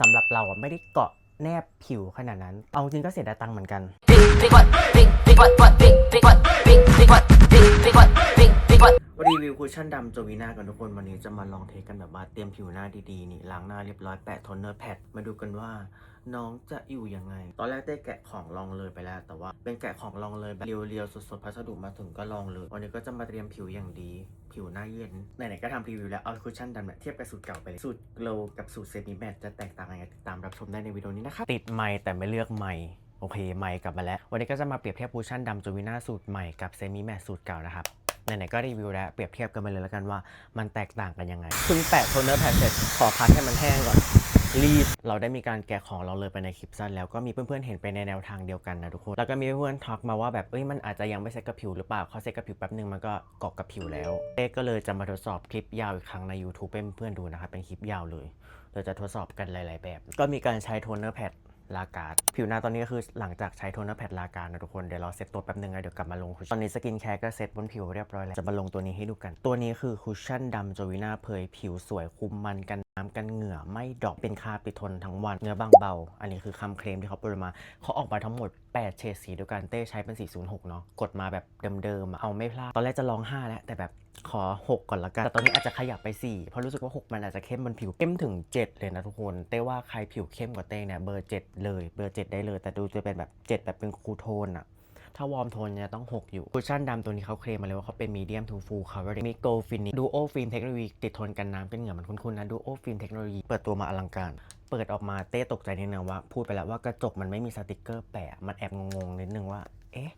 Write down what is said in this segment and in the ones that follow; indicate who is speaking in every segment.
Speaker 1: สำหรับเราอะไม่ได้เกาะแนบผิวขนาดนั้น เอาจริงก็เสียดายตังค์เหมือนกัน
Speaker 2: big, big butt, big, big butt, butt, big, big butt, big, big butt, big, big butt, big, big butt.
Speaker 1: รีวิวคุชชั่นดำโจวีน่ากันทุกคนวันนี้จะมาลองเทสกันแบบว่าเตรียมผิวหน้าดีๆนี่ล้างหน้าเรียบร้อยแปะโทนเนอร์แพดมาดูกันว่าน้องจะอยู่ยังไง ตอนแรกได้แกะของลองเลยไปแล้ว แต่ว่าเป็นแกะของลองเลยแบบเรียวๆสดๆพัสดุมาถึงก็ลองเลย วันนี้ก็จะมาเตรียมผิวอย่างดี ผิวหน้าเย็นไหนๆก็ทำรีวิวแล้วเอาคุชชั่นดำเนี่ยเทียบกับสูตรเก่าไปเลยสูตรโกลกับสูตรเซมิแมทจะแตกต่างยังไงติดตามรับชมได้ในวิดีโอนี้นะครับติดไมค์แต่ไม่เลือกไมค์ โอเคไมค์กลับมาแล้ว วันนี้ก็จะมาเปรียบเทียบคุชชั่นดำโจวีน่าสูตรใหม่กับเซมิแมทสูตรเก่านะครับไหนๆก็รีวิวแล้วเปรียบเทียบกันไปเลยแล้วกันว่ามันแตกต่างกันยังไงเพิ่งแปะโทนเนอร์แพดเสร็จขอพักให้มันแห้งก่อนรีบเราได้มีการแกะของเราเลยไปในคลิปสั้นแล้วก็มีเพื่อนๆเห็นไปในแนวทางเดียวกันนะทุกคน แล้วก็มีเพื่อนๆทักมาว่าแบบเอ้ยมันอาจจะยังไม่เซ็ตกับผิวหรือเปล่าเขาเซ็ตกับผิวแป๊บนึงมันก็เกาะกับผิวแล้วเอ๊ก็เลยจะมาทดสอบคลิปยาวอีกครั้งใน YouTube เพื่อนๆดูนะครับเป็นคลิปยาวเลยเราจะทดสอบกันหลาย ๆ แบบ ก็มีการใช้โทนเนอร์แพด ลาการ์ดผิวหน้าตอนนี้ก็คือหลังจากใช้โทนเนอร์แพดลาการ์ดนะทุกคน เดี๋ยวเราเซตตัวแป๊บนึงนะเดี๋ยวกลับมาลงคุชตอนนี้สกินแคร์ก็เซตบนผิวเรียบร้อยแล้ว จะมาลงตัวนี้ให้ดูกัน ตัวนี้คือคุชชั่นดำโจวิน่าเผยผิวสวยคุมมันกัน น้ำกันเหงื่อไม่ดอกเป็นคาบติดทนทั้งวันเนื้อบางเบา อันนี้คือคำเคลมที่เขาเปิดมา เขาออกมาทั้งหมด 8 เฉดสีด้วยกันเต้ใช้เป็น 406 เนาะกดมาแบบเดิมๆเอาไม่พลาด ตอนแรกจะลอง 5 แล้ว แต่แบบขอ 6 ก่อนละกัน แต่ตอนนี้อาจจะขยับไป 4 เพราะรู้สึกว่า 6 มันอาจจะเข้มบนผิวเข้มถึง 7 เลยนะทุกคน เต้ว่าใครผิวเข้มกว่าเต้เนี่ยเบอร์ 7 เลยเบอร์ 7 ได้เลย แต่ดูจะเป็นแบบ 7 แบบเป็นคูโทนอะ ถ้าวอร์มโทนจะต้อง 6 อยู่คุชชั่นดำตัวนี้เขาเคลมมาเลยว่าเขาเป็นมีเดียมทูฟูลคัฟเวอนมีโกลฟินิดูโอฟิล์มเทคโนโลยีติดทนกันน้ำกันเหงื่อมันคุ้นๆนะดูโอฟิล์มเทคโนโลยีเปิดตัวมาอลังการเปิดออกมาเต้ตกใจนิดนึงว่า พูดไปแล้วว่ากระจกมันไม่มีสติกเกอร์แปะ มันแอบงงๆนิดนึงว่า เอ๊ะ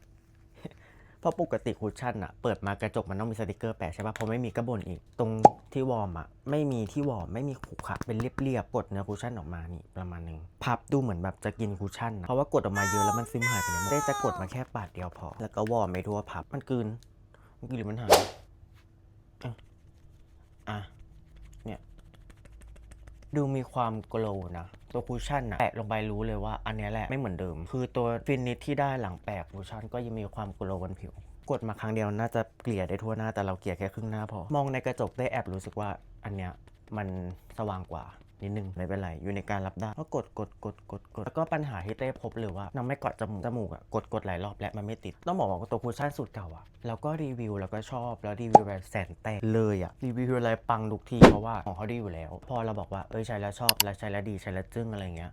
Speaker 1: ราะปกติคุชชั่นอะเปิดมากระจกมันต้องมีสติกเกอร์แปะใช่ปะพอไม่มีก็บ่นอีก ตรงที่วอร์มอะไม่มีที่วอร์มไม่มีขรุขระเป็นเรียบๆกดเนื้อคุชชั่นออกมานี่ประมาณหนึงพับดูเหมือนแบบจะกินคุชชั่นนะเพราะว่ากดออกมาเยอะแล้วมันซึมหายไปเลยได้จะกดมาแค่ปาดเดียวพอ แล้วก็วอร์มไม่ทั่วพับมันกลืนมันกืนหรือมันหายอะอะ ดูมีความโกลว์นะ ตัวคูชั่นนะแปะลงไปรู้เลยว่าอันนี้แหละไม่เหมือนเดิม คือตัวฟินิชที่ได้หลังแปะคูชั่นก็ยังมีความโกลว์บนผิว กดมาครั้งเดียวน่าจะเกลี่ยได้ทั่วหน้าแต่เราเกลี่ยแค่ครึ่งหน้าพอ มองในกระจกได้แอบรู้สึกว่าอันเนี้ยมันสว่างกว่า นิดนึงไม่เป็นไรอยู่ในการรับได้ก็กดกดกดกดกดแล้วก็ปัญหาที่เต้พบเลยว่าน้ำไม่เกาะจมูกจมูกอะกดกดหลายรอบและมันไม่ติด ต้องบอกว่าตัวคูชั่นสูตรเก่าอะเราก็รีวิวแล้วก็ชอบแล้วรีวิวแบบแสนแตกเลยอะรีวิวอะไรปังทุกทีเพราะว่าของเขาดีอยู่แล้ว พอเราบอกว่าเอ้ยใช้แล้วชอบแล้วใช้แล้วดีใช้แล้วจึ้งอะไรเงี้ย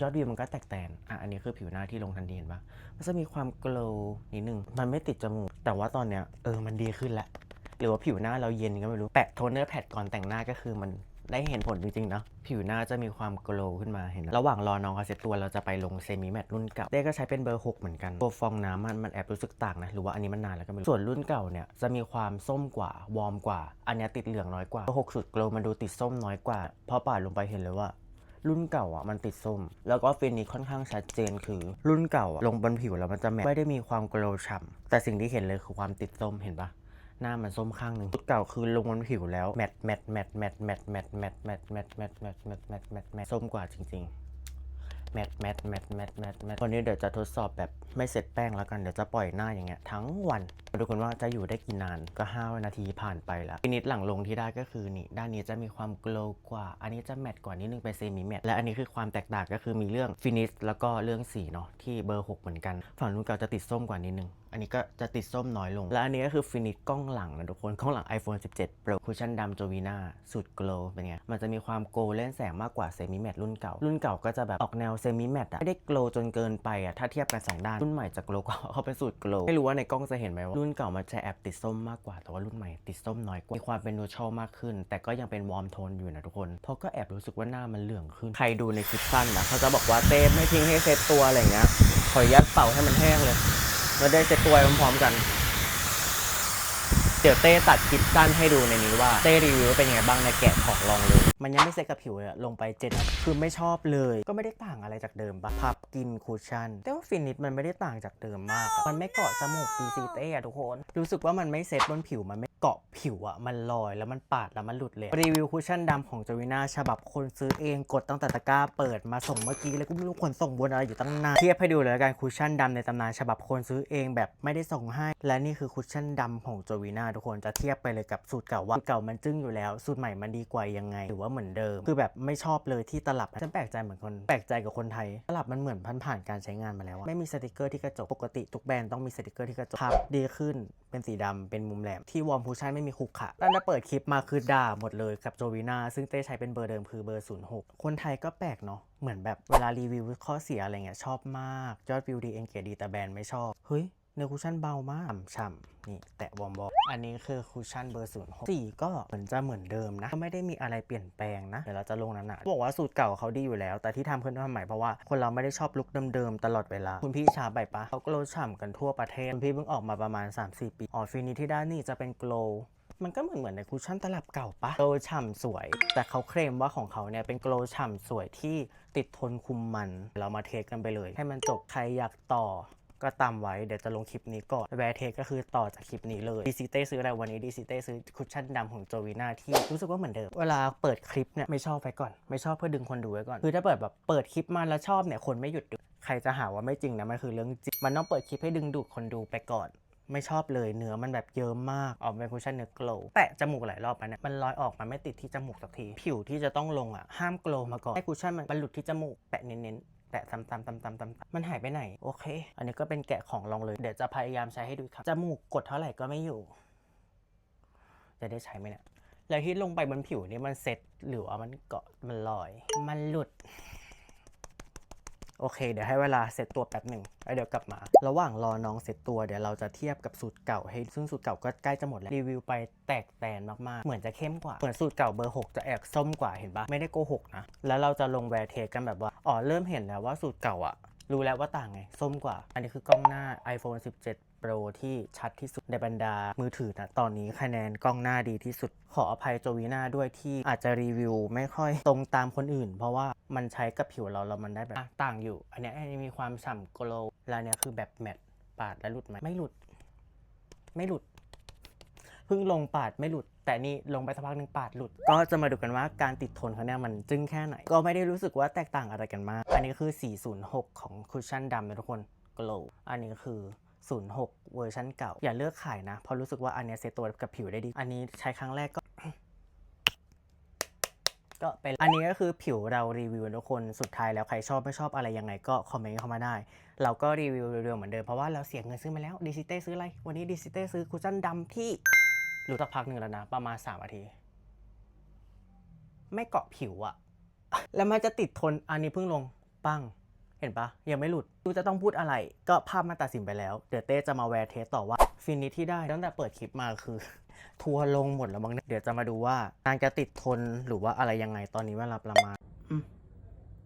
Speaker 1: ยอดวิวมันก็แตกแตน อะ อันนี้คือผิวหน้าที่ลงทันทีเห็นปะมันจะมีความโกลว์นิดนึง มันไม่ติดจมูก แต่ว่าตอนเนี้ยเออ มันดีขึ้นแล้ว หรือว่าผิวหน้าเราเย็นก็ไม่รู้ แปะโทนเนอร์แพดก่อนแต่งหน้าก็คือมัน ได้เห็นผลจริงๆเนาะผิวหน้าจะมีความโกลว์ขึ้นมาเห็น ระหว่างรอน้องเขาเซ็ตตัวเราจะไปลงเซมิแมตรุ่นเก่าเต้ก็ใช้เป็นเบอร์ 6 เหมือนกันตัวฟองน้ำมันมันแอบรู้สึกต่างนะหรือว่าอันนี้มันนานแล้วก็ไม่รู้ส่วนรุ่นเก่าเนี่ยจะมีความส้มกว่าวอร์มกว่า อันนี้ติดเหลืองน้อยกว่าเบอร์หกสุดโกลว์มันดูติดส้มน้อยกว่าพอปาดลงไปเห็นเลยว่ารุ่นเก่าอะมันติดส้ม แล้วก็ฟินิชค่อนข้างชัดเจนคือ รุ่นเก่าอะลงบนผิวแล้วมันจะแมตไม่ได้มีความโกลว์ฉ่ำแต่สิ่งที่เห็นเลยคือความติดส้มเห็นปะ หน้ามันส้มข้างหนึ่งรุ่นเก่าคือลงบนผิวแล้วแมตแมตแมตแมตแมตแมตแมตแมตแมตแมตแมตแมตแมตแมตแมตส้มกว่าจริงๆแมทแมทแมทแมทแมทแมทวันนี้เดี๋ยวจะทดสอบแบบไม่เสร็จแป้งแล้วกันเดี๋ยวจะปล่อยหน้าอย่างเงี้ยทั้งวันมาดูกันว่าจะอยู่ได้กี่นานก็ 5 นาทีผ่านไปแล้วฟินิชหลังลงที่ได้ก็คือนี่ด้านนี้จะมีความโกลว์กว่า อันนี้จะแมทกว่านิดนึงเป็นเซมิแมทและอันนี้คือความแตกต่างก็คือมีเรื่องฟินิชแล้วก็เรื่องสีเนาะที่เบอร์ 6 เหมือนกัน ฝั่งนู้นเก่าจะติดส้มกว่านิดนึง อันนี้ก็จะติดส้มน้อยลง และอันนี้ก็คือฟินิชกล้องหลังนะทุกคน กล้องหลัง iPhone 17 Pro คุชชั่นดำโจวีนาสุดโกลว์เป็นไง มันจะมีความโกลว์เล่นแสงมากกว่าเซมิแมทรุ่นเก่า รุ่นเก่าก็จะแบบออกแนวเซมิแมทอะไม่ได้โกลว์จนเกินไปอะถ้าเทียบกันสองด้าน รุ่นใหม่จะโกลว์กว่าเขาเป็นสูตรโกลว์ไม่รู้ว่าในกล้องจะเห็นไหมว่ารุ่นเก่ามันจะแอบติดส้มมากกว่าแต่ว่ารุ่นใหม่ติดส้มน้อยกว่ามีความเป็นนูทรัลมากขึ้น แต่ก็ยังเป็นวอร์มโทนอยู่นะทุกคนเพราะก็แอบรู้สึกว่าหน้ามันเหลืองขึ้นใครดูในคลิปสั้นนะเขาจะบอกว่าเต้ไม่ทิ้งให้เซตตัวอะไรเงี้ยขออนุญาตเป่าให้มันแห้งเลย เราได้เซตตัวพร้อมๆกัน เดี๋ยวเต้ตัดคลิปสั้นให้ดูในนี้ว่าเต้รีวิวเป็นยังไงบ้างในแกะของลองเลย มันยังไม่เซ็ตกับผิวเลยลงไปเจ็ดคือไม่ชอบเลย ก็ไม่ได้ต่างอะไรจากเดิมปะพับกินคูชั่น แต่ว่าฟินิชมันไม่ได้ต่างจากเดิมมาก มันไม่เกาะจมูกดีซีเต้อะทุกคน รู้สึกว่ามันไม่เซ็ตบนผิวมันไม่ เกาะผิวอะมันลอยแล้วมันปาดแล้วมันหลุดเลย รีวิวคุชชั่นดำของจวิน่าฉบับคนซื้อเองกดตั้งแต่ตะกร้าเปิดมาส่งเมื่อกี้เลยก็ไม่รู้คนส่งบนอะไรอยู่ตั้งนานเทียบให้ดูเลยละกันคุชชั่นดำในตำนานฉบับคนซื้อเองแบบไม่ได้ส่งให้ และนี่คือคุชชั่นดำของจวิน่าทุกคนจะเทียบไปเลยกับสูตรเก่าว่าสูตรเก่ามันจึ้งอยู่แล้ว สูตรใหม่มันดีกว่ายังไงหรือว่าเหมือนเดิม คือแบบไม่ชอบเลยที่ตลับฉันแปลกใจเหมือนคนแปลกใจกับคนไทยตลับมันเหมือนพันผ่านการใช้งานมาแล้วอะไม่มีสติกเกอร์ที่กระจกปกติทุกแบรนด์ต้องมีสติกเกอร์ที่กระจกภาพดีขึ้น เป็นสีดำเป็นมุมแหลมที่วอร์มพูชั่นไม่มีคุกค่ะตั้งแต่เปิดคลิปมาคือด่าหมดเลยกับโจวีนาซึ่งเต้ใช้เป็นเบอร์เดิมคือเบอร์ 06 คนไทยก็แปลกเนาะเหมือนแบบเวลารีวิวข้อเสียอะไรเงี้ยชอบมากยอดวิวดีเอ็นเกจดีแต่แบรนด์ไม่ชอบเฮ้ย เนื้อคุชชั่นเบามากฉ่ำๆนี่ แตะวอมบออันนี้คือคุชชั่นเบอร์06สีก็เหมือนจะเหมือนเดิมนะ ก็ไม่ได้มีอะไรเปลี่ยนแปลงนะ เดี๋ยวเราจะลงน้ำหนักบอกว่าสูตรเก่าเขาดีอยู่แล้ว แต่ที่ทำขึ้นมาใหม่เพราะว่าคนเราไม่ได้ชอบลุคเดิมๆตลอดเวลา คุณพี่ชาใบปะเขาโกลฉ่ำกันทั่วประเทศ คุณพี่เพิ่งออกมาประมาณ 3-4 ปีอ๋อฟินิที่ได้นี่จะเป็นโกลมันก็เหมือนเหมือนในคุชชั่นตลับเก่าปะโกลฉ่ำสวย แต่เขาเคลมว่าของเขาเนี่ยเป็นโกลฉ่ำสวยที่ติดทนคุมมัน เรามาเทสกันไปเลย ให้มันจบใครอยากต่อ ก็ตามไว้เดี๋ยวจะลงคลิปนี้ก่อนแวร์เทก็คือต่อจากคลิปนี้เลยดีซิเต้ซื้ออะไรวันนี้ดีซิเต้ซื้อคุชชั่นดำของโจวีนาที่รู้สึกว่าเหมือนเดิม เวลาเปิดคลิปเนี่ยไม่ชอบไว้ก่อน ไม่ชอบเพื่อดึงคนดูไว้ก่อน คือถ้าเปิดแบบเปิดคลิปมาแล้วชอบเนี่ยคนไม่หยุดดูใครจะหาว่าไม่จริงนะมันคือเรื่องจริงมันต้องเปิดคลิปให้ดึงดูดคนดูไปก่อนไม่ชอบเลยเนื้อมันแบบเยิ้มมาก ออกเป็นคุชชั่นเนื้อโกลว์แตะจมูกหลายรอบแล้วเนี่ยมันลอยออกมันไม่ติดที่จมูกสักที ผิวที่จะต้องลงอะห้ามโกลวมาก่อนให้คุชชั่นมันหลุดที่จมูกแตะเน้นๆ แตะซ้ำๆๆๆๆมันหายไปไหน โอเค อันนี้ก็เป็นแกะของลองเลย เดี๋ยวจะพยายามใช้ให้ดูครับ จมูกกดเท่าไหร่ก็ไม่อยู่ จะได้ใช้ไหมเนี่ยแล้วที่ลงไปบนผิวนี่มันเซ็ตหรือว่ามันเกาะมันลอย มันหลุด โอเค เดี๋ยวให้เวลาเซตตัวแป๊บหนึ่งแล้วเดี๋ยวกลับมา ระหว่างรอน้องเซตตัวเดี๋ยวเราจะเทียบกับสูตรเก่าให้ซึ่งสูตรเก่าก็ใกล้จะหมดแล้วรีวิวไปแตกแตนมากๆ เหมือนจะเข้มกว่าเหมือนสูตรเก่าเบอร์6จะแอบส้มกว่าเห็นปะไม่ได้โกหกนะแล้วเราจะลงแวร์เทสกันแบบว่าอ๋อเริ่มเห็นแล้วว่าสูตรเก่าอะรู้แล้วว่าต่างไงส้มกว่า อันนี้คือกล้องหน้า iPhone 17 Pro ที่ชัดที่สุดในบรรดามือถือนะตอนนี้คะแนนกล้องหน้าดีที่สุด ขออภัยโจวีนาด้วยที่อาจจะรีวิวไม่ค่อยตรงตามคนอื่น เพราะว่ามันใช้กับผิวเราแล้วมันได้แบบต่างอยู่ อันนี้อันนี้มีความฉ่ำโกลวแล้วเนี้ยคือแบบแมตต์ปาดแล้วหลุดไหมไม่หลุด ไม่หลุดเพิ่งลงปาดไม่หลุด แต่นี่ลงไปสักพักหนึ่งปาดหลุด ก็จะมาดูกันว่าการติดทนเขาเนี่ยมันจึ้งแค่ไหน ก็ไม่ได้รู้สึกว่าแตกต่างอะไรกันมาก อันนี้คือ 406 ของคุชชั่นดำนะทุกคน glow อันนี้คือ 06 เวอร์ชันเก่า อย่าเลือกขายนะ เพราะรู้สึกว่าอันเนี้ยเซตตัวกับผิวได้ดี อันนี้ใช้ครั้งแรกก็ก็เป็นอันนี้ก็คือผิวเรารีวิวทุกคนสุดท้ายแล้วใครชอบไม่ชอบอะไรยังไงก็คอมเมนต์เข้ามาได้ เราก็รีวิวเร็วๆเหมือนเดิมเพราะว่าเราเสียเงินซื้อมาแล้วดิซิเต้ซื้ออะไร วันนี้ดิซิเต้ซื้อคุชชั่นดำที่รู้สักพักหนึ่งแล้วนะ ประมาณ3นาที ไม่เกาะผิวอะแล้วมันจะติดทนอันนี้เพิ่งลงปั้ง เห็นปะยังไม่หลุดดูจะต้องพูดอะไร ก็ภาพมันตัดสินไปแล้ว เดี๋ยวเต้จะมาแวร์เทสต่อว่าฟินิชที่ได้ตั้งแต่เปิดคลิปมาคือ ทัวร์ลงหมดแล้วมั้งเดี๋ยวจะมาดูว่าการจะติดทนหรือว่าอะไรยังไงตอนนี้เวลาประมาณ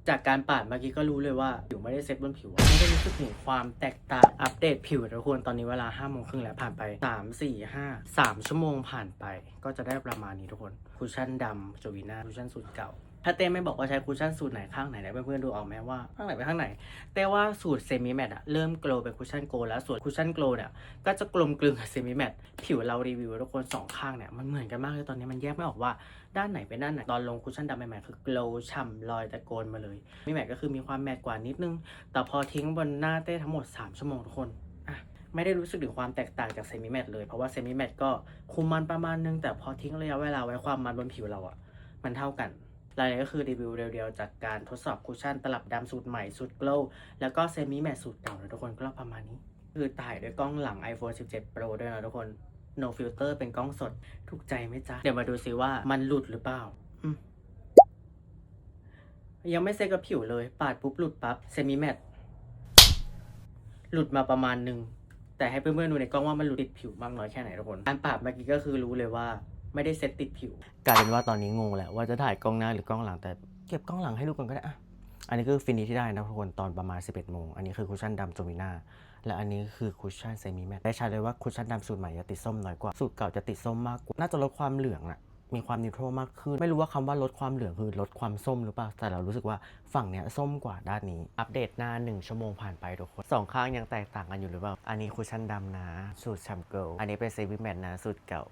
Speaker 1: จากการปาดเมื่อกี้ก็รู้เลยว่าผิวไม่ได้เซ็ตบนผิวไม่ได้รู้สึกถึงความแตกต่างอัปเดตผิวทุกคนตอนนี้เวลา5้าโมงครึ่งแล้วผ่านไป 3 4 5 3 ชั่วโมงผ่านไป ก็จะได้ประมาณนี้ทุกคนคุชชั่นดำโจวีนาคุชชั่นสูตรเก่า ถ้าเต้ไม่บอกว่าใช้คุชชั่นสูตรไหนข้างไหนเนี่ยเพื่อนๆดูออกไหมว่าข้างไหนไปข้างไหน แต่ว่าสูตรเซมิแมตอะเริ่มโกลว์เป็นคุชชั่นโกลแล้วส่วนคุชชั่นโกลเนี่ยก็จะกลมกลืนกับเซมิแมตผิวเรารีวิวทุกคนสองข้างเนี่ยมันเหมือนกันมากเลยตอนนี้มันแยกไม่ออกว่าด้านไหนเป็นด้านไหนตอนลงคุชชั่นดำใหม่ๆคือโกลว์ฉ่ำลอยตะโกนมาเลยมิแมตก็คือมีความแมตกว่านิดนึง แต่พอทิ้งบนหน้าเต้ทั้งหมด 3 ชั่วโมงทุกคนไม่ได้รู้สึกถึงความแตกต่างจากเซมิแมตเลย เพราะว่าเซมิแมตก็คุมมันประมาณนึงแต่พอทิ้งระยะเวลาไว้ความมันบนผิวเราอะมันเท่ากัน รายละเอียดก็คือรีวิวเรียวๆ จากการทดสอบคุชชั่นตลับดำสูตรใหม่สูตรโกลว์แล้วก็เซมิแมตสูตรเก่านะทุกคนก็ประมาณนี้ คือถ่ายด้วยกล้องหลัง iPhone 17 Pro ด้วยนะทุกคน no filter เป็นกล้องสดถูกใจไหมจ๊ะ เดี๋ยวมาดูซิว่ามันหลุดหรือเปล่ายังไม่เซตกับผิวเลย ปาดปุ๊บหลุดปั๊บเซมิแมตหลุดมาประมาณหนึ่งแต่ให้เพื่อนๆดูในกล้องว่ามันหลุดติดผิวมากน้อยแค่ไหนทุกคน การปาดเมื่อกี้ก็คือรู้เลยว่า ไม่ได้เซตติดผิว กลายเป็นว่าตอนนี้งงแหละว่าจะถ่ายกล้องหน้าหรือกล้องหลังแต่เก็บกล้องหลังให้ดูก่อนก็ได้อะอันนี้คือฟินิชที่ได้นะทุกคนตอนประมาณ 11โมงอันนี้คือคุชชั่นดำโจมิน่าและอันนี้คือคุชชั่นเซมิแมตได้ชัดเลยว่าคุชชั่นดำสูตรใหม่จะติดส้มน้อยกว่าสูตรเก่าจะติดส้มมากกว่าน่าจะลดความเหลืองอะมีความนิวโตรมากขึ้น ไม่รู้ว่าคำว่าลดความเหลืองคือลดความส้มหรือเปล่า แต่เรารู้สึกว่าฝั่งเนี้ยส้มกว่าด้านนี้ อัปเดตหน้า 1 ชั่วโมงผ่านไปทุกคนสองข้างยังแตกต่างกันอยู่หรือเปล่า อันนี้คุชชั่นดำนะ สูตรแชมเกิลอันนี้เป็นเซมิแมตนะ สูตรเก่า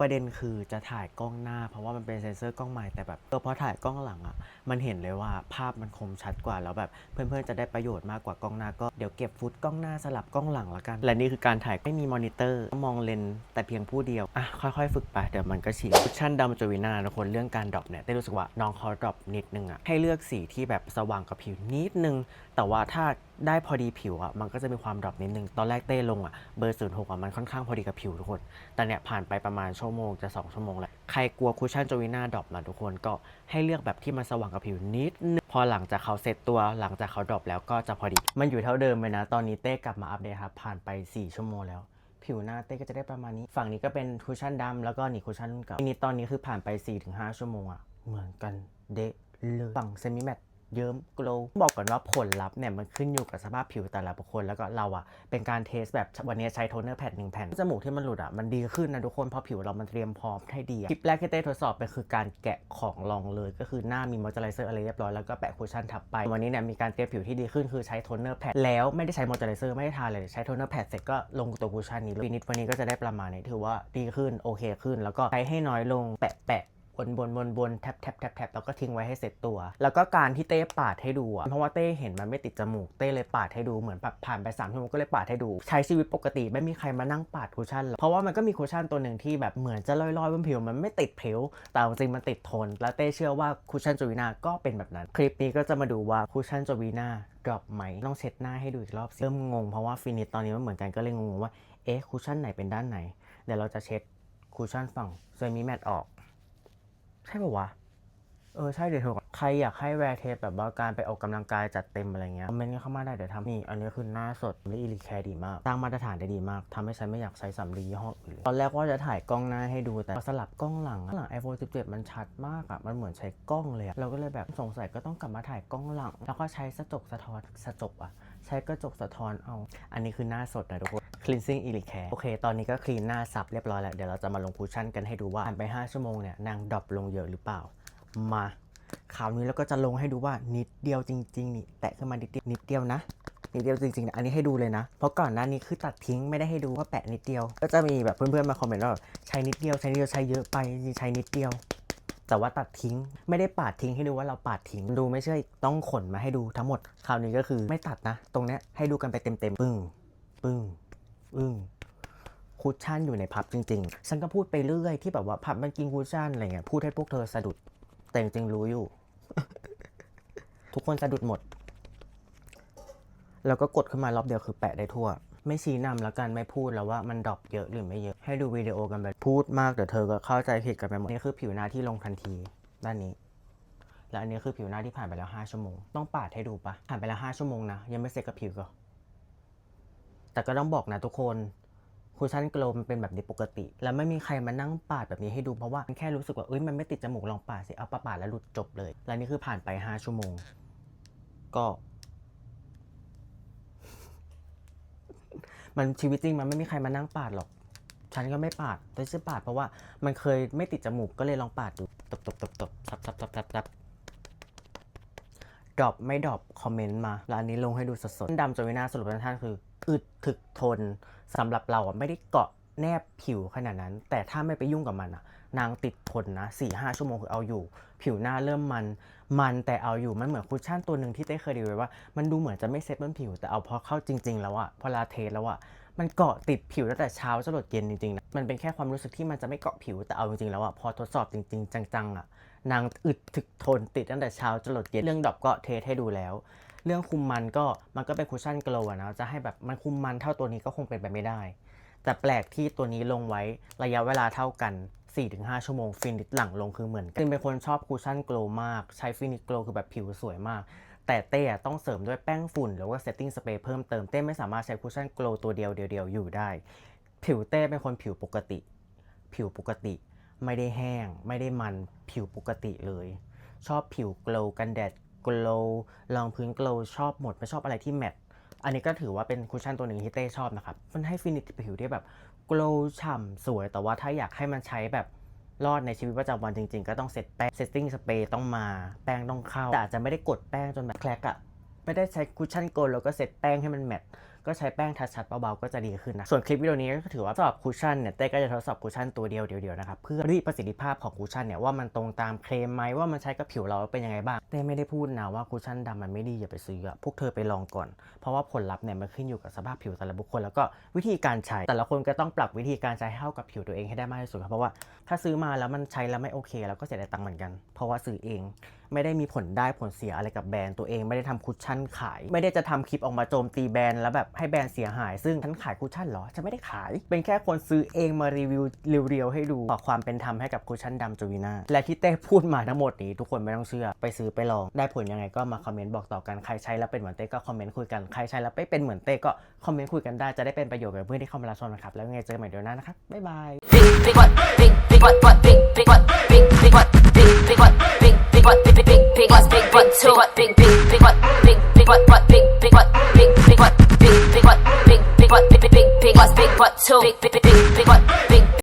Speaker 1: ประเด็นคือจะถ่ายกล้องหน้า เพราะว่ามันเป็นเซนเซอร์กล้องใหม่แต่แบบเออพอถ่ายกล้องหลังอะ่ะมันเห็นเลยว่าภาพมันคมชัดกว่าแล้วแบบเพื่อนๆจะได้ประโยชน์มากกว่ากล้องหน้าก็เดี๋ยวเก็บฟุตกล้องหน้าสลับกล้องหลังละกัน และนี่คือการถ่ายไม่มีมอนิเตอร์มองเลนส์แต่เพียงผู้เดียวอะค่อยๆ ฝึกไปเดี๋ยวมันก็ชินคุชชั่นดำจวินาทุกคนเรื่องการดรอปเนี่ยได้รู้สึกว่าน้องเขาดรอปนิดนึงอะให้เลือกสีที่แบบสว่างกับผิวนิดนึงแต่ว่าถ้าได้พอดีผิวอะมันก็จะมีความดรอปนิดนึง ตอนแรกเต้ลงอะเบอร์ศูนย์หกอะมันค่อนข้างพอดีกับผิวทุกคน แต่เนี่ยผ่านไปประมาณชั่วโมงจะ 2 ชั่วโมงแล้ว ใครกลัวคุชชั่นจวิน่าดรอปนะทุกคนก็ให้เลือกแบบที่มันสว่างกับผิวนิดนึง พอหลังจากเขาเซตตัวหลังจากเขาดรอปแล้วก็จะพอดี มันอยู่เท่าเดิมเลยนะ ตอนนี้เต้กลับมาอัปเดตครับผ่านไป 4 ชั่วโมงแล้ว ผิวหน้าเต้ก็จะได้ประมาณนี้ ฝั่งนี้ก็เป็นคุชชั่นดำแล้วก็นี่คุชชั่นรุ่นเก่าทีนี้ตอนนี้คือผ่านไป4-5ชั่วโมงอะเหมือนกันเดะเลยฝั่งเซมิแมต เยิ้มโกลว์บอกก่อนว่าผลลัพธ์เนี่ยมันขึ้นอยู่กับสภาพผิวแต่ละบุคคลแล้วก็เราอะเป็นการเทสแบบวันนี้ใช้โทนเนอร์แพดหนึ่งแผ่นจมูกที่มันหลุดอะมันดีขึ้นนะทุกคนเพราะผิวเรามันเตรียมพร้อมให้ดีคลิปแรกที่เต้ทดสอบไปคือการแกะของลองเลย ก็คือหน้ามีมอยเจอไรเซอร์อะไรเรียบร้อยแล้วก็แปะคุชชั่นทับไป วันนี้เนี่ยมีการเตรียมผิวที่ดีขึ้นคือใช้โทนเนอร์แพดแล้วไม่ได้ใช้มอยเจอไรเซอร์ไม่ได้ทาเลยใช้โทนเนอร์แพดเสร็จก็ลงตัวคุชชั่นนี้เลยนิดวันนี้ก็จะได้ประมาณนี้ถือว่าดีขึ้นโอเคขึ้น แล้วก็ใช้ให้น้อยลงแปะแปะ บนบนบนบนแทบแทบแทบแทบแล้วก็ทิ้งไว้ให้เสร็จตัว แล้วก็การที่เต้ปาดให้ดูเพราะว่าเต้เห็นมันไม่ติดจมูกเต้เลยปาดให้ดูเหมือนแบบผ่านไป3ชั่วโมงก็เลยปาดให้ดู ใช้ชีวิตปกติไม่มีใครมานั่งปาดคุชชั่นหรอกเพราะว่ามันก็มีคุชชั่นตัวหนึ่งที่แบบเหมือนจะลอยๆบนผิวมันไม่ติดผิวแต่จริงมันติดทน แล้วเต้เชื่อว่าคุชชั่นจวีนาก็เป็นแบบนั้น คลิปนี้ก็จะมาดูว่าคุชชั่นจวีนาดรอปไหมต้องเช็ดหน้าให้ดูอีกรอบเริ่มงงเพราะว่าฟินิชตอนนี้มันเหมือนกันก็เลยงงว่าเอ๊ะคุชชั่นไหนเป็นด้านไหนเดี๋ยวเราจะเช็ดคุชชั่นฝั่งเซมิแมตออก ใช่ปะวะ เออใช่เดี๋ยวเถอะใครอยากให้แวร์เทสแบบว่าการไปออกกำลังกายจัดเต็มอะไรเงี้ยคอมเมนต์กันเข้ามาได้เดี๋ยวทำนี่อันนี้คือหน้าสดและอีลิแคร์ดีมากสร้งมาตรฐานได้ดีมากทำให้ฉันไม่อยากใช้สำลียี่ห้ออื่นตอนแรกว่าจะถ่ายกล้องหน้าให้ดูแต่สลับกล้องหลังอะหลัง iPhone 17 มันชัดมากอะมันเหมือนใช้กล้องเลยเราก็เลยแบบสงสัยก็ต้องกลับมาถ่ายกล้องหลัง แล้วก็ใช้สะจกสะท้อนสะจกอะใช้กระจกสะท้อนเอา อันนี้คือหน้าสดนะทุกคน cleansing e l i care โอเค ตอนนี้ก็คลีนหน้าซับเรียบร้อยแล้ว เดี๋ยวเราจะมาลงคูชั่นกันให้ดูว่าผ่านไป 5 ชั่วโมงเนี่ย นางดรอปลงเยอะหรือเปล่า มาคราวนี้เราก็จะลงให้ดูว่านิดเดียวจริงๆนี่แตะขึ้นมานิดเดียวนิดเดียวนะนิดเดียวจริงๆนะอันนี้ให้ดูเลยนะ เพราะก่อนหน้านี้คือตัดทิ้งไม่ได้ให้ดูว่าแปะนิดเดียว ก็จะมีแบบเพื่อนๆมาคอมเมนต์ว่าใช้นิดเดียวใช้นิดเดียวใช้เยอะไปใช้นิดเดียว แต่ว่าตัดทิ้งไม่ได้ปาดทิ้งให้ดูว่าเราปาดทิ้งดูไม่ใช่ต้องขนมาให้ดูทั้งหมดคราวนี้ก็คือไม่ตัดนะ ตรงเนี้ยให้ดูกันไปเต็มๆปึ้งปึ้งปึ้งคุชชั่นอยู่ในพับจริง ๆ ฉันก็พูดไปเรื่อยที่แบบว่าพับมันกินคุชชั่นอะไรเงี้ยพูดให้พวกเธอสะดุด แต่จริงๆรู้อยู่ ทุกคนสะดุดหมด แล้วก็กดขึ้นมารอบเดียวคือแปะได้ทั่ว ไม่ชี้นำแล้วกันไม่พูดแล้วว่ามันดรอปเยอะหรือไม่เยอะ ให้ดูวิดีโอกันแบบพูดมากเดี๋ยวเธอก็เข้าใจผิดกันไปหมด นี่คือผิวหน้าที่ลงทันที ด้านนี้ และอันนี้คือผิวหน้าที่ผ่านไปแล้ว 5 ชั่วโมง ต้องปาดให้ดูปะผ่านไปแล้ว 5 ชั่วโมงนะ ยังไม่เสร็จกับผิวก็แต่ก็ต้องบอกนะทุกคน คูชั่นโกลมันเป็นแบบนี้ปกติ แล้วไม่มีใครมานั่งปาดแบบนี้ให้ดูเพราะว่ามันแค่รู้สึกว่าเอ้ยมันไม่ติดจมูกลองปาดสิเอาปาปาดแล้วหลุดจบเลย และนี่คือผ่านไป 5 ชั่วโมง ก็ มันชีวิตจริงมันไม่มีใครมานั่งปาดหรอก ฉันก็ไม่ปาดแต่ฉันปาดเพราะว่ามันเคยไม่ติดจมูกก็เลยลองปาดดูตบตบตบตบซับซับซับซับซับดรอปไม่ดรอปคอมเมนต์มาแล้วอันนี้ลงให้ดูสดๆดำจนวินาสรุปท่านคือ อึดถึกทนสำหรับเราอะไม่ได้เกาะแนบผิวขนาดนั้น แต่ถ้าไม่ไปยุ่งกับมันอะ นางติดทนนะสี่ห้าชั่วโมงคือเอาอยู่ ผิวหน้าเริ่มมัน มันแต่เอาอยู่มันเหมือนคุชชั่นตัวหนึ่งที่เต้เคยรีวิวไว้ว่ามันดูเหมือนจะไม่เซ็ตบนผิว แต่เอาพอเข้าจริง ๆ แล้วอะพอลาเทสแล้วอะมันเกาะติดผิวตั้งแต่เช้าจนหลดเย็นจริงๆนะมันเป็นแค่ความรู้สึกที่มันจะไม่เกาะผิวแต่เอาจริงๆแล้วอะพอทดสอบจริง ๆ จังๆอะนางอึดถึกทนติดตั้งแต่เช้าจนหลดเย็นเรื่องดอกก็เทสให้ดูแล้ว เรื่องคุมมันก็มันก็เป็นคุชชั่นกลว์อะนะจะให้แบบมันคุมมันเท่าตัวนี้ก็คงเป็นไปไม่ได้ แต่แปลกที่ตัวนี้ลงไว้ระยะเวลาเท่ากัน 4-5 ชั่วโมงฟินิชหลังลงคือเหมือนกันเป็นคนชอบคูชั่นโกลมาก ใช้ฟินิชโกลคือแบบผิวสวยมาก แต่เต้ต้องเสริมด้วยแป้งฝุ่น หรือว่าเซตติ้งสเปรย์เพิ่มเติมเต้ไม่สามารถใช้คูชั่นโกลตัวเดียวเดียวอยู่ได้ ผิวเต้เป็นคนผิวปกติ ผิวปกติ ไม่ได้แห้ง ไม่ได้มันผิวปกติเลยชอบผิวโกลกันแดด กลรองพื้นกลชอบหมดไม่ชอบอะไรที่แมทอันนี้ก็ถือว่าเป็นคุชชั่นตัวหนึ่งที่เต้ชอบนะครับ มันให้ฟินิชผิวได้แบบกลฉ่ำสวย แต่ว่าถ้าอยากให้มันใช้แบบรอดในชีวิตประจำวันจริง ๆ ก็ต้องเซตแป้งเซตติ้งสเปรย์ต้องมาแป้งต้องเข้าแต่อาจจะไม่ได้กดแป้งจนแบบแคลกอะไม่ได้ใช้คุชชั่นโกลแล้วก็เซตแป้งให้มันแมท ก็ใช้แป้งทัชชัดเบาๆก็จะดีขึ้นนะส่วนคลิปวิดีโอนี้ก็ถือว่าสำหรับคุชชั่นเนี่ยเต้ก็จะทดสอบคุชชั่นตัวเดียวเดียวๆนะครับเพื่อรีประสิทธิภาพของคุชชั่นเนี่ยว่ามันตรงตามเคลมไหมว่ามันใช้กับผิวเราเป็นยังไงบ้างเต้ไม่ได้พูดนะว่าคุชชั่นดำมันไม่ดีอย่าไปซื้ออะพวกเธอไปลองก่อน เพราะว่าผลลัพธ์เนี่ยมันขึ้นอยู่กับสภาพผิวแต่ละบุคคลแล้วก็วิธีการใช้แต่ละคนก็ต้องปรับวิธีการใช้ให้เข้ากับผิวตัวเองให้ได้มากที่สุดครับเพราะว่าถ้าซื้อมาแล้วมันใช้แล้วไม่โอเคเราก็เสียดายตังค์เหมือนกัน เพราะว่าซื้อเอง ไม่ได้มีผลได้ผลเสียอะไรกับแบรนด์ตัวเอง ไม่ได้ทำคุชชั่นขาย ไม่ได้จะทำคลิปออกมาโจมตีแบรนด์แล้วแบบให้แบรนด์เสียหาย ซึ่งฉันขายคุชชั่นหรอจะไม่ได้ขาย เป็นแค่คนซื้อเองมารีวิวเรียวๆให้ดูขอความเป็นธรรมให้กับคุชชั่นดำจูวิน่าและที่เต้พูดมาทั้งหมดนี้ทุกคนไม่ต้องเชื่อไปซื้อไปลองได้ผลยังไงก็มาคอมเมนต์บอกต่อกันใครใช้แล้วเป็นเหมือนเต้ก็คอมเมนต์คุยกันใครใช้แล้วไม่เป็นเหมือนเต้ก็คอมเมนต์คุยกันได้จะได้เป็นประโยชน์กับเพื่อนที่เข้ามารับชมนะครับแล้วไงเจอใหม่เดี๋ยวหน้านะครับบ๊ายบาย
Speaker 2: big, big butt, big, big butt, butt, big, big butt, big, big butt, big, big butt, big butt, big big big butt, big butt, big butt, big big big butt, big big butt, butt, big big butt, big big butt, big big butt, big big butt, big big big butt, big butt, big big big big big butt, big